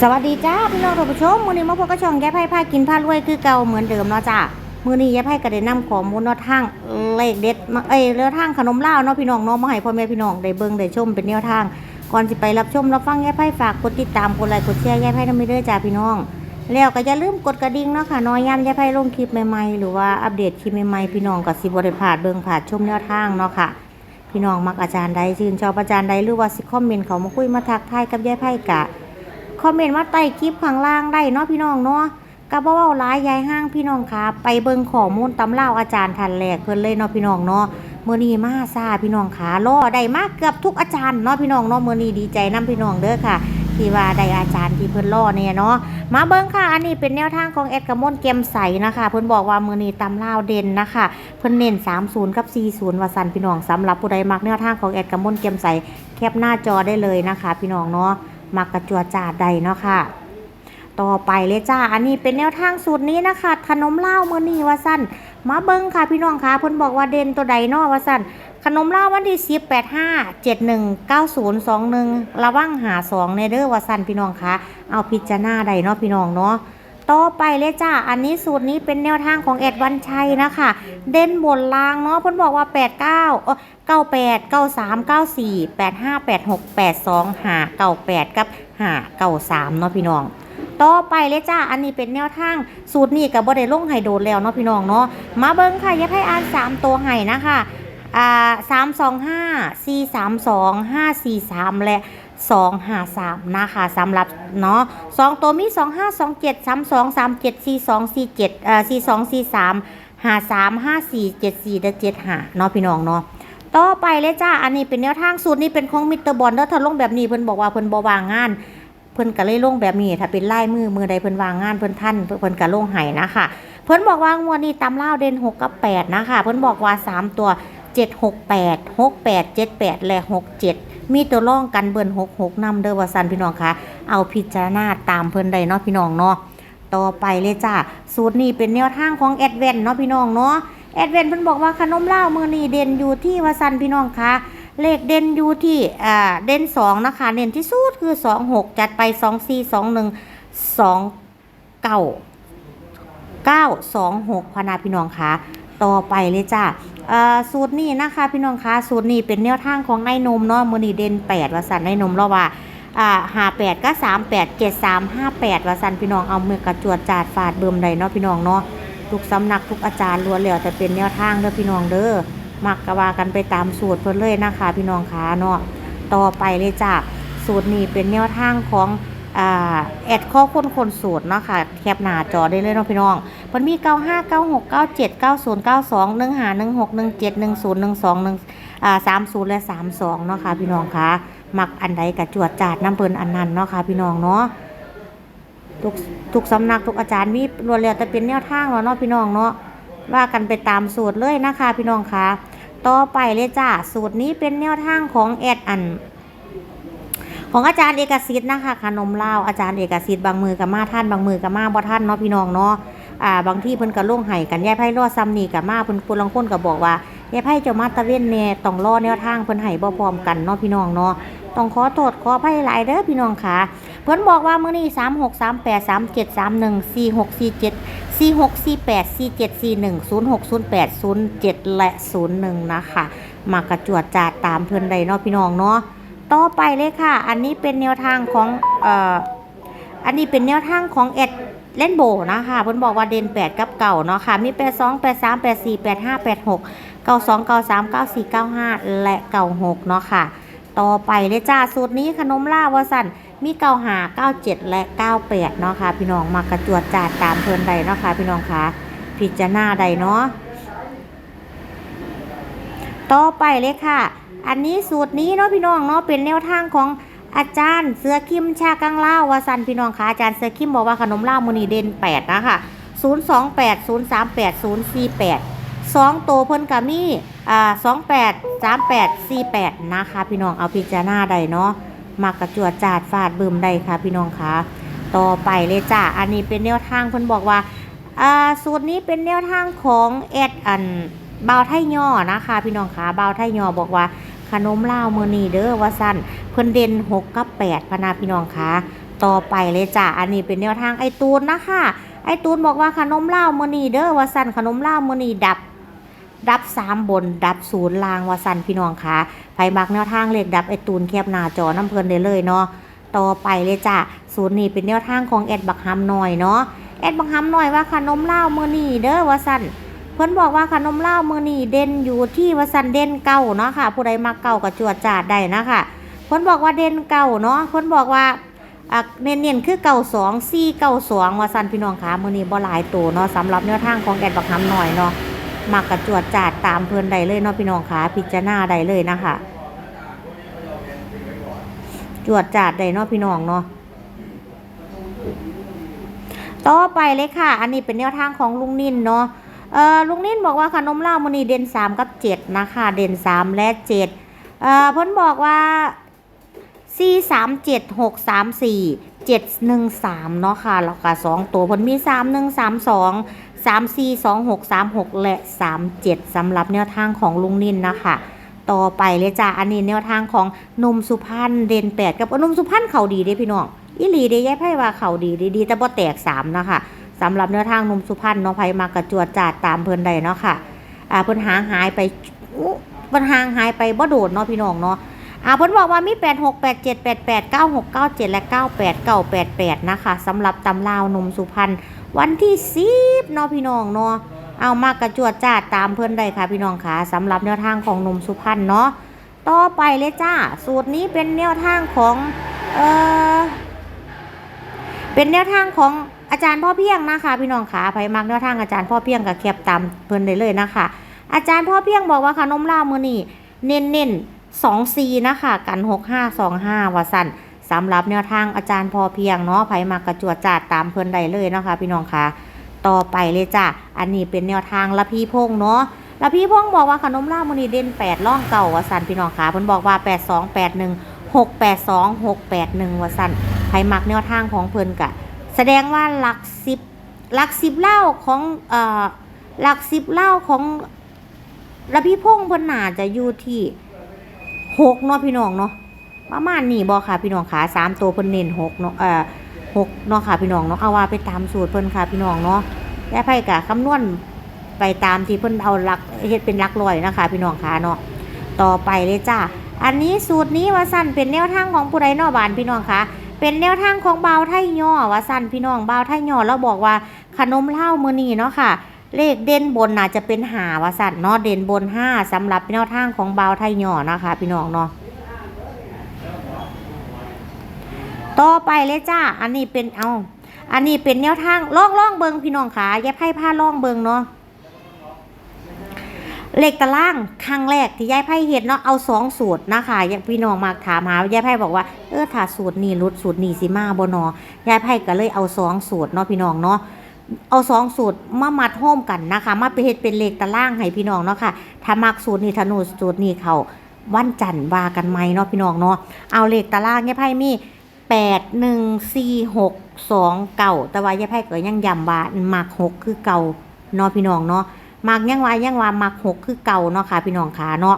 สวัสดีจ้าพี่น้องท่านผู้ชมมื้อนี้มาพบกับช่องแย่ไพ่พากินพารวยคือเก่าเหมือนเดิมเนาะจ้ามื้อนี้แย่ไพ่ก็ได้นำข้อมูลเนาะทางเลขเด็ดมาเอ้ยเรือทางขนมเลาเนาะพี่น้องเนาะมาให้พ่อแม่พี่น้องได้เบิ่งได้ชมเป็นแนวทาง ก่อนสิไปรับชมรับฟังแย่ไพ่ฝากกดติดตามกดไลค์กดแชร์แย่ไพ่นำไปเด้อจ้าพี่น้อง แล้วก็อย่าลืมกดกระดิ่งเนาะค่ะน้อยย่ำแย่ไพ่ลงคลิปใหม่ๆหรือว่าอัปเดตคลิปใหม่ๆพี่น้องก็สิบ่ได้พลาดเบิ่งพลาดชมแนวทางเนาะค่ะ พี่น้องมักอาจารย์ใดชื่นชอบอาจารย์ใดหรือว่าสิคอมเมนต์เขามาคุยมาทักทายกับยายไพ่กะคอมเมนต์มาใต้คลิปข้างล่างได้เนาะพี่น้องเนาะกะบ่เว้าร้ายยายห้างพี่น้องค่ะไปเบิ่งข้อมูลตำเล่าอาจารย์ทันแรกเพิ่นเลยเนาะพี่น้องเนาะมื่อนี้มาซาพี่น้องค่ะรอได้มากเกือบทุกอาจารย์เนาะพี่น้องเนาะมื่อนี้ดีใจนํพี่น้องเด้อค่ะ ที่ว่าได้อาจารย์ที่เพิ่นรอเนี่ยเนาะมาเบิ่งค่ะ อันนี้เป็นแนวทางของแอดกระมวลเกมใสนะคะ เพิ่นบอกว่ามือนี้ตำเล่าวเด่นนะคะ เพิ่นเน้น30 กับ 40ว่าซั่นพี่น้องสำหรับผู้ใดมักแนวทางของแอดกระมวลเกมใสแคปหน้าจอได้เลยนะคะ พี่น้องเนาะมักกระจัวจาดใดเนาะค่ะต่อไปเลยจ้า อันนี้เป็นแนวทางสูตรนี้นะคะขนมเล่ามือนีว่าสั้นมาเบิ้งค่ะพี่น้องคะเพิ่นบอกว่าเด่นตัวใดเนอว่าสั้น ขนมเล่าวันที่สิบแปดห้าเจ็ดหนึ่งเก้าศูนย์สองหนึ่งระวังหาสองในเด้อวาสันพี่น้องคะเอาพิจารณาใดเนาะพี่น้องเนาะต่อไปเลยจ้า อันนี้สูตรนี้เป็นแนวทางของแอดวันชัยนะคะ เด่นบนลางเนาะเพิ่นบอกว่า 8 9เออ98 93 94 85 86 82 5 98กับ5 93เนาะพี่น้องต่อไปเลยจ้า อันนี้เป็นแนวทางสูตรนี้กับบ่ได้ลงไฮโดนแล้วเนาะพี่น้องเนาะ มาเบิ่งค่ะอยัดให้อ่าน3ตัวให้นะคะ อ่า3 2 5 4 3 2 5 4 3และ2 5 3นะคะสำหรับเนาะสองตัวมี2 5 2 7 3 2 3 7 4 2 4 7เอ่อ4 2 4 3 5 3 5 4 7 4และ7 5เนาะพี่น้องเนาะต่อไปเลยจ้า อันนี้เป็นแนวทางสูตรนี้เป็นของมิสเตอร์บอลเด้อถ้าลงแบบนี้เพิ่นบอกว่าเพิ่นบ่วางงาน เพิ่นก็เลยลงแบบนี้ถ้าเป็นลายมือมือใดเพิ่นวางงานเพิ่นท่านเพิ่นก็ลงให้นะคะ เพิ่นบอกว่างวดนี้ตำเล่าเด่น6กับ8นะคะ เพิ่นบอกว่า3ตัว 768 68 78 และ 67 มีตัวร่องกันเบิ่น66นำเด้อว่าซั่นพี่น้องคะเอาพิจารณาตามเพิ่นได้เนาะพี่น้องเนาะต่อไปเลยจ้าสูตรนี้เป็นแนวทางของแอดเวนเนาะพี่น้องเนาะแอดเวนเพิ่นบอกว่าขนมเลามือนี้เด่นอยู่ที่ว่าซั่นพี่น้องคะเลขเด่นอยู่ที่อ่าเด่นสองนะคะเด่นที่สุดคือสองหกจัดไปสองสี่สองหนึ่งสองเก้าเก้าสองหกพนาพี่น้องคะต่อไปเลยจ้า สูตรนี้นะคะพี่น้องคะสูตรนี้เป็นแนวทางของนายนมเนาะมือนีเด่นแปดวสันนายนมเราว่าอ่าหาแปดก็สามแปดเจ็ดสามห้าแปดวสันพี่น้องเอามือกระจวดจาดฟาดเบิ่มใดเนาะพี่น้องเนาะทุกสำนักทุกอาจารย์ล้วนแล้วแต่เป็นแนวทางเด้อพี่น้องเด้อมักกะว่ากันไปตามสูตรเพิ่นเลยนะคะ พี่น้องคะเนาะต่อไปเลยจ้ะสูตรนี้เป็นแนวทางของอแอดข้อค้นคนสูตรเนาะค่ะแคปหน้าจอได้เลยเนาะพี่น้อง เพิ่นมี95 96 97 90 92 15 16 17 10 12 1อ่า30และ32เนาะค่ะพี่น้องคะมักอันใดกะจวดจาดน้ำเพิ่นอันนั้นเนาะค่ะพี่น้องเนาะทุกทุกสำนักทุกอาจารย์มีรวดแล้วแต่เป็นแนวทางแล้วเนาะพี่น้องเนาะว่ากันไปตามสูตรเลยนะคะ พี่น้องคะต่อไปเลยจ้าสูตรนี้เป็นแนวทางของแอดอันของอาจารย์เอกสิทธิ์นะคะขนมเลาอาจารย์เอกสิทธิ์บางมือกับมาท่านบางมือกับมาบ่ท่านเนาะพี่น้องเนาะ อ่าบางที่เพิ่นก็ลงไห้กันยายไพ่รอดซ้ำนี่กับมาเพิ่นผู้ลังคนก็บอกว่ายายไพ่เจ้ามาตะเวนเนี่ยต้องรอแนวทางเพิ่นไห้บ่พร้อมกันเนาะพี่น้องเนาะต้องขอโทษขออภัยหลายเด้อพี่น้องค่ะ เพิ่นบอกว่ามื้อนี้36 38 37 31 46 47 46 48 47 41 06 08 07และ01นะคะมากระจวดจาดตามเพื่อนใดเนาะพี่น้องเนาะต่อไปเลยค่ะ อันนี้เป็นแนวทางของเอ่ออันนี้เป็นแนวทางของเอ็ด เล่นโบนะคะเพิ่นบอกว่าเด่น8 กับเก่าเนาะค่ะ มี 82 83 84 85 86 92 93 94 95 และ96เนาะค่ะ ต่อไปเลยจ้าสูตรนี้ขนมล่าวสันมีเก้าหาเก้าเจ็ดและเก้าแปดเนาะค่ะ พี่น้องมากระจวดจาดตามเพิ่นใดเนาะค่ะ พี่น้องค่ะพิจารณาใดเนาะต่อไปเลยค่ะ อันนี้สูตรนี้เนาะพี่น้องเนาะเป็นแนวทางของ อาจารย์เสือคิมชากังเล่าวาสันพี่น้องคะอาจารย์เสือคิมบอกว่าขนมเล่าวมูนีเด่นแปดนะคะศูนย์สองแปดศูนย์สองโตวเพิ่นกามี่องแปดสามแปดสี่แปดนะคะ พี่น้องเอาพิจารณาใดเนาะมากระจวดจาดฟาดบึมใดค่ะพี่น้องคะต่อไปเลยจ้าอันนี้เป็นแนวทางเพิ่นบอกว่าอ่าสูตรนี้เป็นแนวทางของแอดอันเบาไทยย่อนะคะ พี่น้องคะเบาไทยย่อบอกว่า ขนมลาวมือนีเด้อว่าซั่นเพิ่นเด่น6กับ8พนาพี่น้องคะต่อไปเลยจ้ะอันนี้เป็นแนวทางไอตูนนะคะไอตูนบอกว่าขนมลาวมือนีเด้อว่าซั่นขนมลาวมือนีดับดับสามบน ดับศูนย์ลางว่าซันพี่น้องคะไผมักแนวทางเลขดับไอตูนแคบหน้าจอน้ำเพลินได้เลยเนาะ ต่อไปเลยจ้ะศูนย์นี้เป็นแนวทางของแอดบักฮัมหน่อยเนาะ แอดบักฮัมหน่อยว่าขนมลาวมือนีเด้อว่าซัน เพิ่นบอกว่าขนมเลามือนี้เด่นอยู่ที่วสันเด่นเก่าเนาะค่ะ ผู้ใดมักเก่าก็จวดจาดได้นะคะเพิ่นบอกว่าเด่นเก่าเนาะเพิ่นบอกว่าอะเน้นๆคือเก่าสองสี่เก่าสองวสันพี่น้องคะมื้อนี้บ่หลายตัวเนาะสำหรับแนวทางของแอดบักฮัมหน่อยเนาะมักกระจวดจาดตามเพิ่อนได้เลยเนาะพี่น้องคะพิจารณาได้เลยนะคะจวดจาดได้เนาะพี่น้องเนาะต่อไปเลยค่ะ อันนี้เป็นแนวทางของลุงนินเนาะ ลุงนิ่นบอกว่าขนมลาวมอนีเด่น3กับ7นะคะ เด่น3และ7เอ่อพิ่นบอกว่า4 3 7 6 3 4 7 1 3เนาะค่ะแล้วก็2ตัวเพิ่นมี3 1 3 2 3 4 2 6 3 6และ3 7สำหรับแนวทางของลุงนิ่นนะคะต่อไปเลยจ้ะอันนี้แนวทางของนมสุพรรณเด่น8กับนมสุพรรณเขาดีเด้พี่น้องอีหลีเด้ยายไพ่ว่าเขาดีดีดีแต่บ่แตก3นะคะ สำหรับเนื้อทางนมสุพรรณเนาะไผมากระจวดจาดตามเพิ่นได้เนาะค่ะอ่าเพิ่นหางหายไปเพิ่นหางหายไปบ่โดดเนาะพี่น้องเนาะอ่าเพิ่นบอกว่ามี8 6 8 7 8 8 9 6 9 7 และ 98 988 นะคะสำหรับตำราวนมสุพรรณวันที่10เนาะพี่น้องเนาะเอามากระจวดจาดตามเพิ่นได้ค่ะพี่น้องค่ะสำหรับแนวทางของนมสุพรรณเนาะต่อไปเลยจ้า สูตรนี้เป็นแนวทางของ เอ่อ เป็นแนวทางของอาจารย์พ่อเพียงนะคะพี่น้องขาไผมักแนวทางอาจารย์พ่อเพียงกับแคบตามเพิ่นได้เลยนะคะ อาจารย์พ่อเพียงบอกว่าขนมลาวมือนี้เน้นเน้นสองซีนะคะกันหกห้าสองห้าว่าสั่นสำหรับแนวทางอาจารย์พ่อเพียงเนาะไผมักกระจวดจาดตามเพิ่นได้เลยนะคะ พี่น้องคะต่อไปเลยจ้ะอันนี้เป็นแนวทางละพี่พงษ์เนาะละพี่พงษ์บอกว่าขนมลาวมือนี้เด่นแปดล่องเก่าว่าสั่นพี่น้องคะเพิ่นบอกว่าแปดสองแปดหนึ่งหกแปดสองหกแปดหนึ่งว่าสั่น ผมักแนวทางของเพิ่นกะ แสดงว่าหลักสิบหลักสิบเล่าของเอ่อหลักสิบเล่าของระพี่พงษ์เพนน่าจะอยู่ที่หกเนาะพี่น้องเนาะประมาณนี้บอค่ะพี่น้องขาสามตัวเพิ่นเน้นหกเนาะเอ่อหกเนาะค่ะพี่น้องเนาะเอาว่าไปตามสูตรเพิ่นค่ะพี่น้องเนาะและไพ่กะคำนวณไปตามที่เพิ่นเอาหลักเฮ็ดเป็นหลักร้อยนะคะ พี่น้องขาเนาะต่อไปเลยจ้าอันนี้สูตรนี้ว่าสั้นเป็นแนวทางของผู้ใดนอบานพี่น้องค่ะ เป็นแนวทางของเบาไทยย่อว่าสั่นพี่น้องเบาไทยย่อแล้วบอกว่าขนมเล่ามือนีเนาะค่ะ เลขเด่นบนน่าจะเป็นหาว่าสั่นเนาะเด่นบนห้าสำหรับแนวทางของเบาไทยย่อนะคะ พี่น้องเนาะต่อไปเลยจ้า อันนี้เป็นเอา อันนี้เป็นแนวทางล่องล่องเบิงพี่น้องขาแยบให้ผ้าล่องเบิงเนาะ เลขตารางครั้งแรกที่ยายไพ่เห็ดเนาะเอาสองสูตรนะคะยางพี่น้องมากถามหายายไพ่บอกว่าเออถ้าสูตรนี้รุดสูตรนี้สิมาบนอยายไพ่ก็เลยเอาสองสูตรเนาะพี่น้องเนาะเอาสองสูตรมามัดโฮมกันนะคะ มาไปเฮ็ดเป็นเลขตารางให้พี่น้องเนาะค่ะถ้ามักสูตรนี้ถ้านูสูตรนี้เขาวันจันทร์วากันไหมเนาะพี่น้องเนาะเอาเลขตารางยายไพ่มีแปดหนึ่งสี่หกสองเก่าแต่ว่ายายไพ่ก็ยังย้ำว่ามักหกคือเก่าเนาะพี่น้องเนาะ มักยังว่ายังว่ามักหกคือเก่าเนาะค่ะ พี่น้องขาเนาะ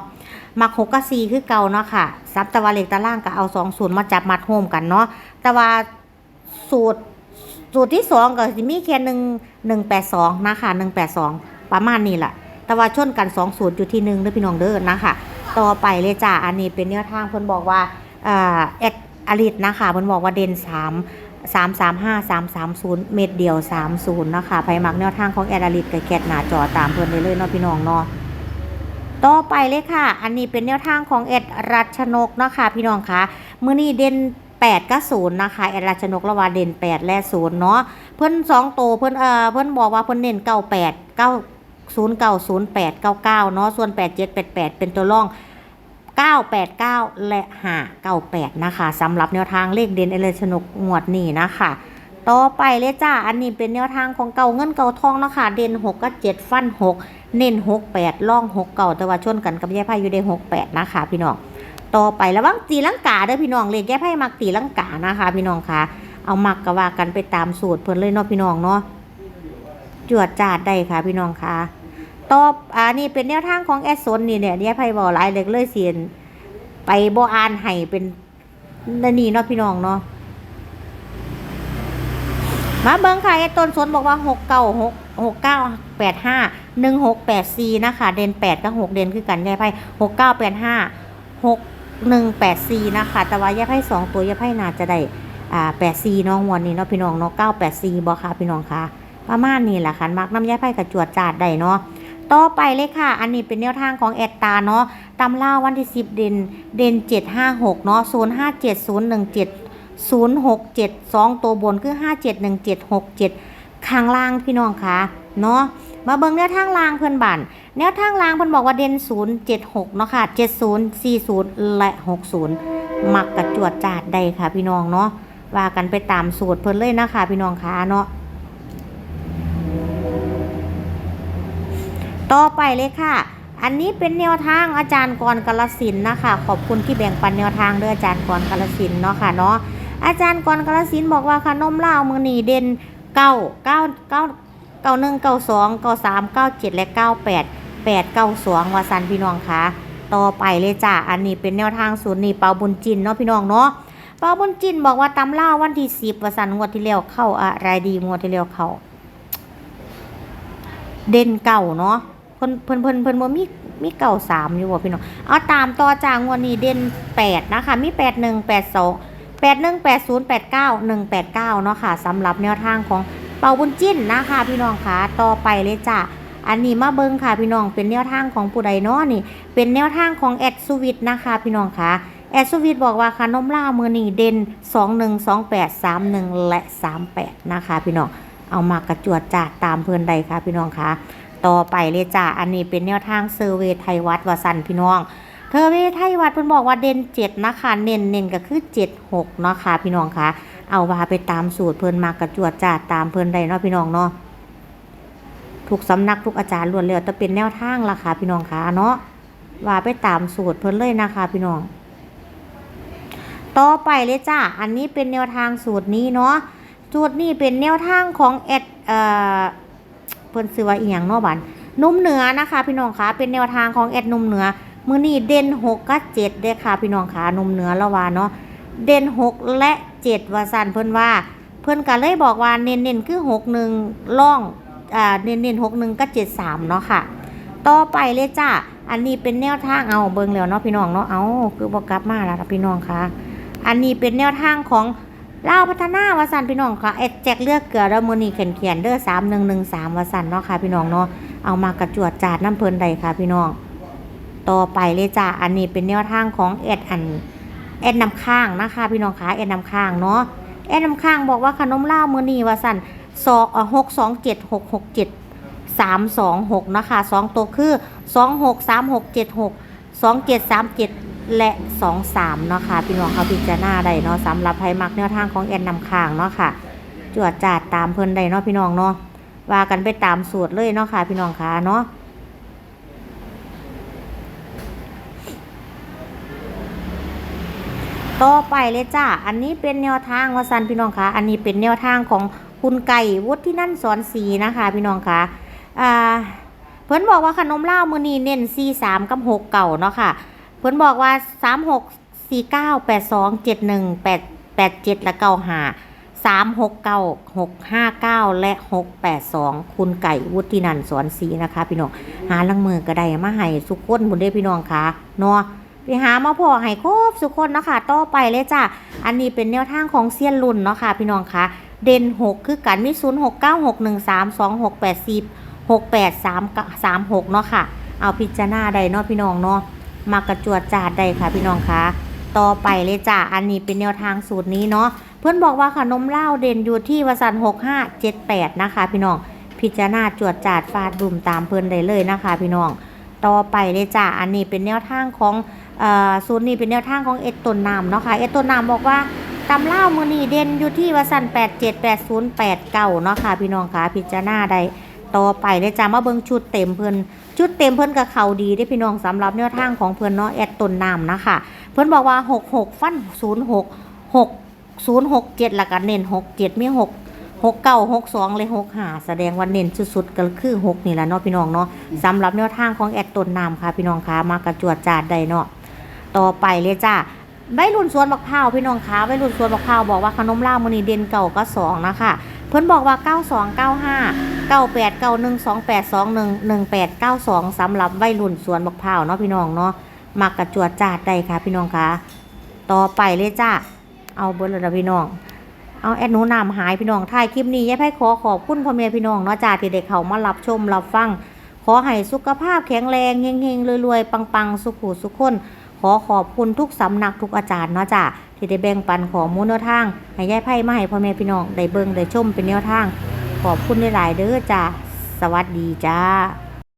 มักหกกับสี่คือเก่าเนาะค่ะซับต่ว่าเลขตารางก็เอาสองสูตรมาจับมัดโฮมกันเนาะแต่ว่าสูตรสูตรที่สองก็สิมีแค่หนึ่งหนึ่งแปดสองนะคะหนึ่งแปดสองประมาณนี้แหละแต่ว่าชนกันสองสูตรอยู่ที่หนึ่งเด้อพี่น้องเด้อนะคะต่อไปเลยจ้าอันนี้เป็นแนวทางเพิ่นบอกว่าอ่าแอดอลิตนะคะเพิ่นบอกว่าเด่นสาม สามสามห้าสามสามศูนย์เม็ดเดียวสามศูนย์นะคะไผมักแนวทางของแอดาลิตกับแคทหนาจอตามเพิ่อนได้เลยเนาะพี่น้องเนาะต่อไปเลยค่ะ อันนี้เป็นแนวทางของแอดรัชนกนะคะพี่น้องคะมื้อนี้เด่น8กับ0นะคะแอดรัชนกละว่าเด่น 8 และ0เนาะเพิ่อน2โตเพิ่อนเอ่อเพิ่อนบอกว่าเพิ่อนเน้น98 9 0 9 0 8 9 9เนาะส่วน 87 88 เป็นตัวร่อง 989 และ 598 นะคะสำหรับแนวทางเลขเด่นเอเลชนกงวดนี้นะคะ ต่อไปเลยจ้า อันนี้เป็นแนวทางของเก่าเงินเก่าทองนะคะ เด่น 6กับ7ฟัน 6 เน้น 68ล่อง 6 เก่าแต่ว่าชนกันกับแย่ไพ่อยู่ได้ 68 นะคะ พี่น้อง ต่อไประวังตีลังกาเด้อพี่น้องเลขแย่ไพ่มักตีลังกานะคะ พี่น้องคะเอามักกะว่ากันไปตามสูตรเพิ่นเลยเนาะพี่น้องเนาะจวดจาดได้ค่ะพี่น้องคะ ตอบอ่านี่เป็นแนวทางของแอดซนนี่เนี่ยเนี่ยไพ่บอกหลายเล็กเลยเสียนไปบ่อ่านให้เป็นนันนี่เนาะพี่น้องเนาะมาเบิ่งค่ะไอ้ต้นสนบอกว่าหกเก้าหกหกเก้าแปดห้าหนึ่งหกแปดสี่นะคะ เด่นแปดกับหกเด่นคือกันยายไพ่หกเก้าแปดห้าหกหนึ่งแปดสี่นะคะ แต่ว่ายายไพ่สองตัวยายไพ่น่าจะได้อ่าแปดสี่น้องวันนี้เนาะพี่น้องเนาะเก้าแปดสี่บอค่ะพี่น้องค่ะ ประมาณนี้แหละค่ะมักน้ำยาไผ่กับจวดจาดได้เนาะ ต่อไปเลยค่ะ อันนี้เป็นแนวทางของแอดตาเนาะตำล่าวันที่สิบเด่นเด่นเจ็ดห้าหกเนาะศูนย์ห้าเจ็ดศูนย์หนึ่งเจ็ดศูนย์หกเจ็ดสองตัวบนคือห้าเจ็ดหนึ่งเจ็ดหกเจ็ดข้างล่างพี่น้องค่ะเนาะมาเบิ่งแนวทางล่างเพื่อนบันแนวทางล่างเพื่อนบอกว่าเด่นศูนย์เจ็ดหกเนาะค่ะเจ็ดศูนย์สี่ศูนย์และหกศูนย์มักกับจวดจาดได้ค่ะพี่น้องเนาะว่ากันไปตามสูตรเพิ่นเลยนะคะพี่น้องคะเนาะ ต่อไปเลยค่ะ อันนี้เป็นแนวทางอาจารย์กรกาลสินนะคะ ขอบคุณที่แบ่งปันแนวทางเด้ออาจารย์กรกาลสินเนาะค่ะเนาะอาจารย์กรกาลสินบอกว่าขนมลาวมือนีเด่นเก้าเก้าเก้าเก้าหนึ่งเก้าสองเก้าสามเก้าเจ็ดและเก้าแปดแปดเก้าสองวาสันพี่น้องคะต่อไปเลยจ้ะอันนี้เป็นแนวทางสูตรนี่เปาบุญจินเนาะพี่น้องเนาะเปาบุญจินบอกว่าตำล่าวันที่สิบประสันงวดที่แล้วเข้าอะไรดีงวดที่แล้วเข้าเด่นเก่าเนาะ พิ่นเพิ่นเพิ่นเพิ่นบ่มีมีเก่าสามอยู่บ่พี่น้องเอาตามต่อจากงวดนี้เด่นแปดนะคะมีแปดหนึ่งแปดสองแปดหนึ่งแปดศูนย์แปดเก้าหนึ่งแปดเก้าเนาะค่ะสำหรับแนวทางของเป่าบุญจิ้นนะคะ พี่น้องคะต่อไปเลยจ้ะอันนี้มาเบิ่งค่ะพี่น้องเป็นแนวทางของผู้ใดเนาะนี่ เป็นแนวทางของแอดสวิทย์นะคะ พี่น้องคะแอดสวิตบอกว่าขนมล่ามือนี่เด่น21 28 31แปดสามหนึ่งและ38นะคะ พี่น้องเอามากระจวดจาดตามเพื่อนใดค่ะพี่น้องคะ ต่อไปเลยจ้าอันนี้เป็นแนวทางเซอร์เวย์ไทยวัดวสันพี่น้องเทอร์เวย์ไทยวัดเพิ่นบอกว่าเด่น7นะคะเน้นเน้นก็คือ76เนาะค่ะพี่น้องคะเอาว่าไปตามสูตรเพิ่นมากระจวดจ้าตามเพิ่นใดเนาะพี่น้องเนาะทุกสำนักทุกอาจารย์ล้วนแล้วแต่เป็นแนวทางล่ะค่ะพี่น้องคะเนาะว่าไปตามสูตรเพิ่นเลยนะคะ พี่น้อง ต่อไปเลยจ้าอันนี้เป็นแนวทางสูตรนี้เนาะสูตรนี้เป็นแนวทางของแอดเอ่อ เพิ่นซื้อว่าอีหยังเนาะบันนุ่มเหนือนะคะ พี่น้องคะเป็นแนวทางของแอดนุ่มเหนือมือนี้เด่น6กับ7เด้ค่ะ พี่น้องคะนุ่มเหนือละว่าเนาะเด่น6และ7ว่าซั่นเพิ่นว่า เพิ่นก็เลยบอกว่าเน้นๆคือ61ล่องอ่าเน้นๆ61กับ73เนาะค่ะ ต่อไปเลยจ้าอันนี้เป็นแนวทางเอาเบิ่งแล้วเนาะพี่น้องเนาะเอาคือบ่กลับมาแล้วล่ะพี่น้องคะอันนี้เป็นแนวทางของ ลาวพัฒนาวาสันพี่น้องค่ะเอ็ดแจกเลือกเกลือแล้วมือนีเขียนเขียนเด้อสามหนึ่งหนึ่งสามวาสันเนาะค่ะพี่น้องเนาะเอามากระจวดจาดน้ำเพลินใดค่ะพี่น้อง ต่อไปเลยจ้าอันนี้เป็นแนวทางของเอ็ดอันเอ็ดนำข้างนะคะพี่น้องคะเอ็ดนำข้างเนาะเอ็ดนำข้างบอกว่าขนมลาวมือนีวาสันสองหกสองเจ็ดหกหกเจ็ดสามสองหกนะคะสองตัวคือสองหกสามหกเจ็ดหกสองเจ็ดสามเจ็ด และ2 3เนาะค่ะพี่น้องเอาพิจารณาได้เนาะสำหรับไผมักแนวทางของแอนนำข้างเนาะค่ะจวดจาดตามเพิ่นได้เนาะพี่น้องเนาะว่ากันไปตามสูตรเลยเนาะค่ะพี่น้องค่ะเนาะต่อไปเลยจ้า อันนี้เป็นแนวทางวาซันพี่น้องค่ะอันนี้เป็นแนวทางของคุณไก่วุฒินั่นสอนสีนะคะ พี่น้องคะอ่าเพิ่นบอกว่าขนมเล่ามือนีเน้น43กับ6เก่าเนาะค่ะ พิ่นบอกว่า3 6 4 9 8 2 7 1 8 8 7และ9 5 3 6 9 6 5 9และ6 8 2คุณไก่วุฒินันท์สอนสีนะคะ พี่น้องหาลังมือก็ได้มาให้สุกคนบุญได้พี่น้องค่ะเนาะไปหามาพอให้ครบสุกคนเนาะคะต่อไปเลยจ้ะอันนี้เป็นแนวทางของเซียนรุ่นเนาะค่ะ พี่น้องค่ะเด่น6คือกันมี0 6 9 6 1 3 2 6 8 10 6 8 3 3 6เนาะค่ะ เอาพิจารณาได้เนาะพี่น้องเนาะ มากระจวดจาดได้ค่ะพี่น้องคะต่อไปเลยจ้ะอันนี้เป็นแนวทางสูตรนี้เนาะเพื่อนบอกว่าขนมเล่าเด่นอยู่ที่วสันหกห้าเจ็ดแปดนะคะ พี่น้องพิจารณาจวดจาดฟาดบุ่มตามเพื่อนได้เลยนะคะ พี่น้องต่อไปเลยจ้ะอันนี้เป็นแนวทางของเอ่อสูตรนี้เป็นแนวทางของเอดตนน้ำเนาะค่ะเอดตนน้ำบอกว่าตำเล่ามือนีเด่นอยู่ที่วสันแปดเจ็ดแปดศูนย์แปดเก้าเนาะค่ะพี่น้องคะพิจารณาได้ ต่อไปเลยจ้ะมาเบิ่งชุดเต็มเพิ่นชุดเต็มเพิ่นกับเขาดีได้พี่น้องสำหรับแนวทางของเพิ่นเนาะแอดต้นน้ำนะคะ เพิ่นบอกว่า 66 ฟัน 06 6 067แล้วก็เน้น67 มี 6 69 62เลย65แสดงว่าเน้นสุดๆก็คือ 6 นี่แหละเนาะพี่น้องเนาะสำหรับแนวทางของแอดต้นน้ำค่ะพี่น้องคะมากระจวดจาดได้เนาะต่อไปเลยจ้า ใบรุ่นสวนบักพร้าวพี่น้องคะใบรุ่นสวนบักพร้าวบอกว่าขนมลามือนีเด่นเก่าก็สองนะคะเพิ่นบอกว่า 9295 98912821 1892สำหรับใบรุ่นสวนบักพร้าวเนาะพี่น้องเนาะมักกระจวดจาดได้ค่ะ พี่น้องคะต่อไปเลยจ้าเอาเบิดแล้วนะพี่น้องเอาแอดหนูนำหายพี่น้องถ่ายคลิปนี้ยายไพ่ขอขอบคุณพ่อแม่พี่น้องเนาะจ้าที่เด็กเขามารับชมรับฟัง ขอให้สุขภาพแข็งแรงเฮงๆรวยๆปังๆ สุขุสุขคน อขอบคุณทุกสำนักทุกอาจารย์เนาะจ้ะที่ได้แบ่งปันของมูลแนวทางให้ยายไพ่มาให้พ่อแม่พี่น้องได้เบิ่งได้ชมเป็นแนวทาง ขอบคุณหลายๆเด้อจ้ะสวัสดีจ้า